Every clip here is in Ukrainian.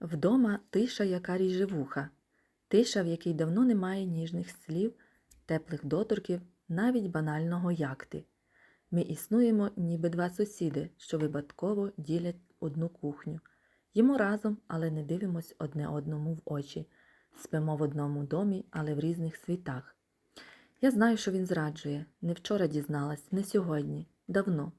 Вдома тиша, яка ріже вуха, тиша, в якій давно немає ніжних слів, теплих доторків, навіть банального як ти. Ми існуємо, ніби два сусіди, що випадково ділять одну кухню. Їмо разом, але не дивимось одне одному в очі. Спимо в одному домі, але в різних світах. Я знаю, що він зраджує. Не вчора дізналась, не сьогодні, давно.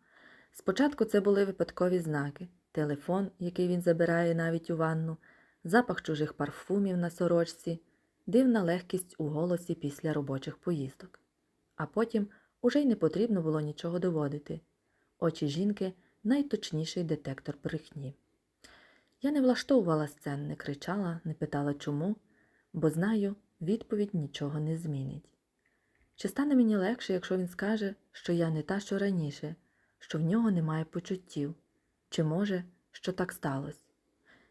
Спочатку це були випадкові знаки, телефон, який він забирає навіть у ванну, запах чужих парфумів на сорочці, дивна легкість у голосі після робочих поїздок. А потім уже й не потрібно було нічого доводити. Очі жінки найточніший детектор брехні. Я не влаштовувала сцен, не кричала, не питала чому, бо знаю, відповідь нічого не змінить. Чи стане мені легше, якщо він скаже, що я не та, що раніше, що в нього немає почуттів, чи може, що так сталося?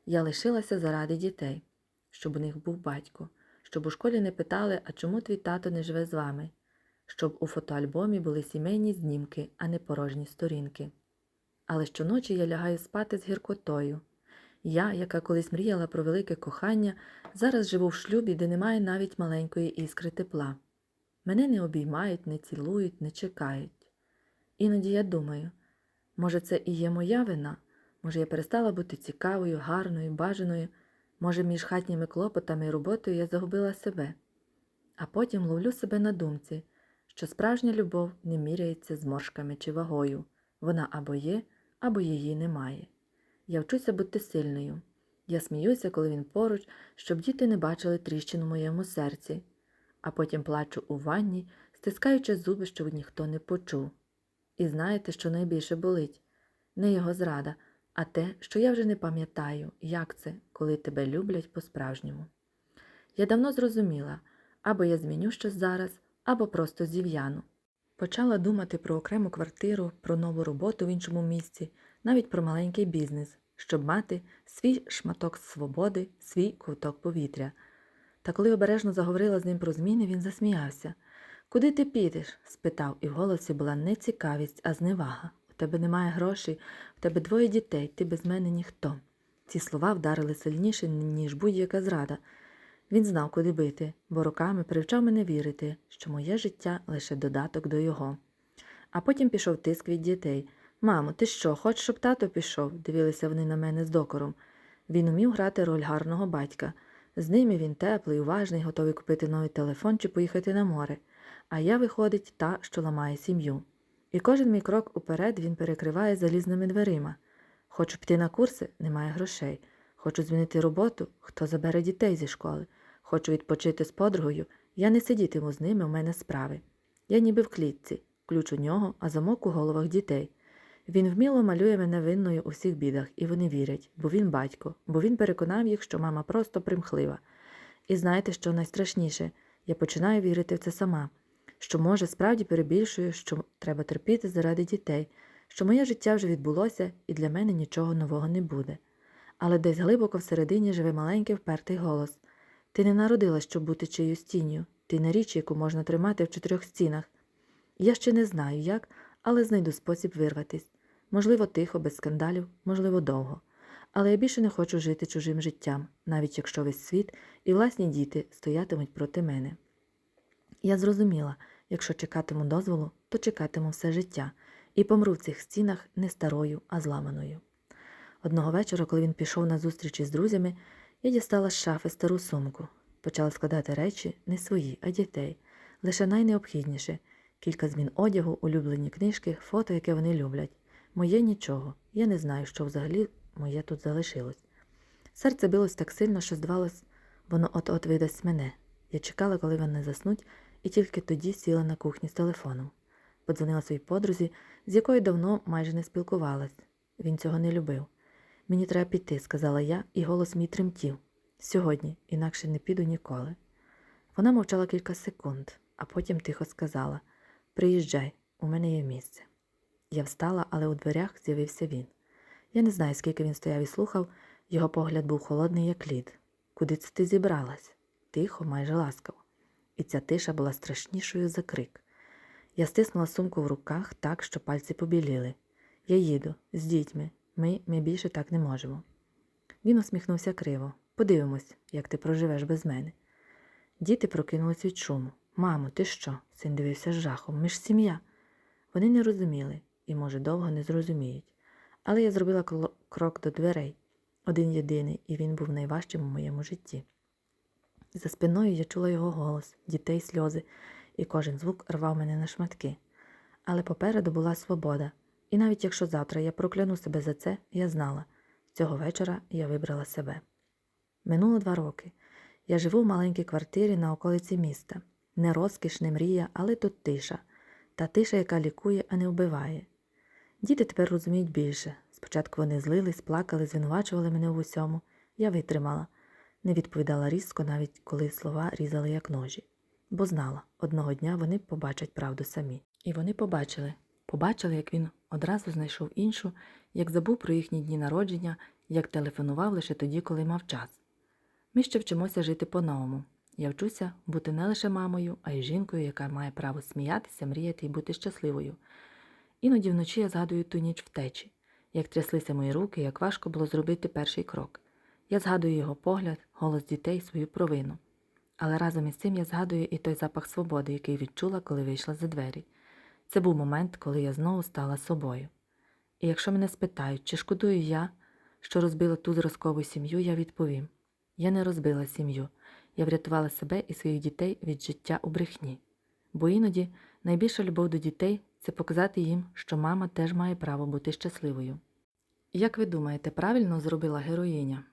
Я лишилася заради дітей, щоб у них був батько, щоб у школі не питали, а чому твій тато не живе з вами, щоб у фотоальбомі були сімейні знімки, а не порожні сторінки. Але щоночі я лягаю спати з гіркотою. Я, яка колись мріяла про велике кохання, зараз живу в шлюбі, де немає навіть маленької іскри тепла. Мене не обіймають, не цілують, не чекають. Іноді я думаю, може, це і є моя вина, може, я перестала бути цікавою, гарною, бажаною, може, між хатніми клопотами і роботою я загубила себе. А потім ловлю себе на думці, що справжня любов не міряється зморшками чи вагою. Вона або є, або її немає. Я вчуся бути сильною. Я сміюся, коли він поруч, щоб діти не бачили тріщин у моєму серці, а потім плачу у ванні, стискаючи зуби, щоб ніхто не почув. І знаєте, що найбільше болить? Не його зрада, а те, що я вже не пам'ятаю, як це, коли тебе люблять по-справжньому. Я давно зрозуміла, або я зміню щось зараз, або просто зів'яну. Почала думати про окрему квартиру, про нову роботу в іншому місці, навіть про маленький бізнес, щоб мати свій шматок свободи, свій ковток повітря. Та коли обережно заговорила з ним про зміни, він засміявся. Куди ти підеш? спитав, і в голосі була не цікавість, а зневага. У тебе немає грошей, у тебе двоє дітей, ти без мене ніхто. Ці слова вдарили сильніше, ніж будь-яка зрада. Він знав, куди бити, бо роками привчав мене вірити, що моє життя лише додаток до його. А потім пішов тиск від дітей. Мамо, ти що, хочеш, щоб тато пішов? дивилися вони на мене з докором. Він умів грати роль гарного батька. З ними він теплий, уважний, готовий купити новий телефон чи поїхати на море. А я, виходить, та, що ламає сім'ю. І кожен мій крок уперед він перекриває залізними дверима. Хочу піти на курси, немає грошей. Хочу змінити роботу, хто забере дітей зі школи. Хочу відпочити з подругою, я не сидітиму з ними, у мене справи. Я ніби в клітці, ключ у нього, а замок у головах дітей. Він вміло малює мене винною у всіх бідах, і вони вірять, бо він батько, бо він переконав їх, що мама просто примхлива. І знаєте, що найстрашніше? Я починаю вірити в це сама, що, може, справді перебільшую, що треба терпіти заради дітей, що моє життя вже відбулося і для мене нічого нового не буде. Але десь глибоко всередині живе маленький впертий голос. Ти не народилась, щоб бути чиюсь тінню, ти не річ, яку можна тримати в чотирьох стінах. Я ще не знаю, як, але знайду спосіб вирватись. Можливо, тихо, без скандалів, можливо, довго. Але я більше не хочу жити чужим життям, навіть якщо весь світ і власні діти стоятимуть проти мене. Я зрозуміла, якщо чекатиму дозволу, то чекатиму все життя і помру в цих стінах не старою, а зламаною. Одного вечора, коли він пішов на зустрічі з друзями, я дістала з шафи стару сумку, почала складати речі не свої, а дітей, лише найнеобхідніше кілька змін одягу, улюблені книжки, фото, яке вони люблять. Моє нічого. Я не знаю, що взагалі моє тут залишилось. Серце билось так сильно, що здавалось, воно от-от видасть мене. Я чекала, коли вони заснуть, і тільки тоді сіла на кухні з телефоном. Подзвонила своїй подрузі, з якою давно майже не спілкувалась. Він цього не любив. Мені треба піти, сказала я, і голос мій тремтів. Сьогодні, інакше не піду ніколи. Вона мовчала кілька секунд, а потім тихо сказала Приїжджай, у мене є місце. Я встала, але у дверях з'явився він. Я не знаю, скільки він стояв і слухав, його погляд був холодний, як лід. Куди це ти зібралась? Тихо, майже ласкаво. І ця тиша була страшнішою за крик. Я стиснула сумку в руках так, що пальці побіліли. Я їду з дітьми. Ми, ми більше так не можемо. Він усміхнувся криво. Подивимось, як ти проживеш без мене. Діти прокинулись від шуму. Мамо, ти що? Син дивився з жахом. Ми ж сім'я. Вони не розуміли і, може, довго не зрозуміють. Але я зробила крок до дверей, один єдиний, і він був найважчим у моєму житті. За спиною я чула його голос, дітей сльози, і кожен звук рвав мене на шматки. Але попереду була свобода, і навіть якщо завтра я прокляну себе за це, я знала, цього вечора я вибрала себе. Минуло два роки. Я живу в маленькій квартирі на околиці міста. Не розкіш, не мрія, але тут тиша. Та тиша, яка лікує, а не вбиває. Діти тепер розуміють більше. Спочатку вони злились, плакали, звинувачували мене в усьому. Я витримала, не відповідала різко, навіть коли слова різали як ножі. Бо знала, одного дня вони побачать правду самі. І вони побачили. Побачили, як він одразу знайшов іншу, як забув про їхні дні народження, як телефонував лише тоді, коли мав час. Ми ще вчимося жити по-новому. Я вчуся бути не лише мамою, а й жінкою, яка має право сміятися, мріяти і бути щасливою. Іноді вночі я згадую ту ніч втечі, як тряслися мої руки, як важко було зробити перший крок. Я згадую його погляд, голос дітей, свою провину. Але разом із цим я згадую і той запах свободи, який відчула, коли вийшла за двері. Це був момент, коли я знову стала собою. І якщо мене спитають, чи шкодую я, що розбила ту зразкову сім'ю, я відповім: я не розбила сім'ю, я врятувала себе і своїх дітей від життя у брехні. Бо іноді найбільша любов до дітей це показати їм, що мама теж має право бути щасливою. Як ви думаєте, правильно зробила героїня?